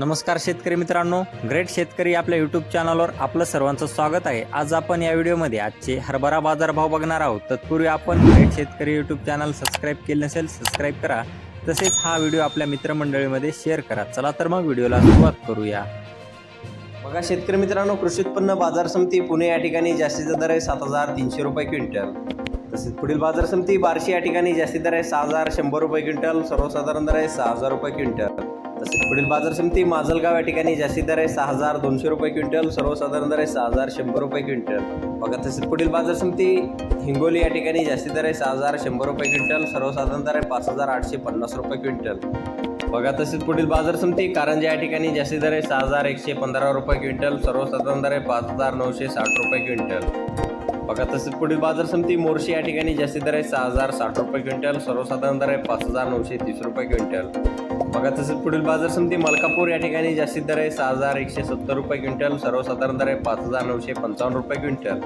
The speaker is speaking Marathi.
नमस्कार शेतकरी मित्रांनो ग्रेट शेतकरी आपल्या यूट्यूब चॅनलवर आपलं सर्वांचं स्वागत आहे. आज आपण या व्हिडिओमध्ये आजचे हरभरा बाजारभाव बघणार आहोत. तत्पूर्वी आपण ग्रेट शेतकरी यूट्यूब चॅनल सबस्क्राईब केले नसेल सबस्क्राईब करा. तसेच हा व्हिडिओ आपल्या मित्रमंडळीमध्ये शेअर करा. चला तर मग व्हिडिओला सुरुवात करूया. बघा शेतकरी मित्रांनो कृषी उत्पन्न बाजार समिती पुणे या ठिकाणी जास्तीचा दर आहे सात हजार तीनशे रुपये क्विंटल. तसेच पुढील बाजार समिती बार्शी या ठिकाणी जास्ती दर आहे सहा हजार शंभर रुपये क्विंटल सर्वसाधारण दर आहे सहा हजार रुपये क्विंटल. तसेच पुढील बाजार समिती माजलगाव या ठिकाणी जास्तीत दर आहे सहा हजार दोनशे रुपये क्विंटल सर्वसाधारण दर आहे सहा हजार शंभर रुपये क्विंटल. बघा तसेच पुढील बाजार समिती हिंगोली या ठिकाणी जास्तीत दर आहे सहा हजार शंभर रुपये क्विंटल सर्वसाधारण दर आहे पाच हजार आठशे पन्नास रुपये क्विंटल. बघा तसेच पुढील बाजार समिती कारंजा या ठिकाणी जास्तीत दर आहे सहा हजार एकशे पंधरा रुपये क्विंटल सर्वसाधारण दर आहे पाच हजार नऊशे साठ रुपये क्विंटल. बघा तसेच पुढील बाजार समिती मोर्शी या ठिकाणी जास्तीत दर आहे सहा हजार साठ रुपये क्विंटल सर्वसाधारण दर आहे पाच हजार नऊशे तीस रुपये क्विंटल. बघा तसंच पुढील बाजार समिती मलकापूर या ठिकाणी जास्तीत दर आहे सहा हजार एकशे सत्तर रुपये क्विंटल सर्वसाधारण दर आहे पाच हजार नऊशे पंचावन्न रुपये क्विंटल.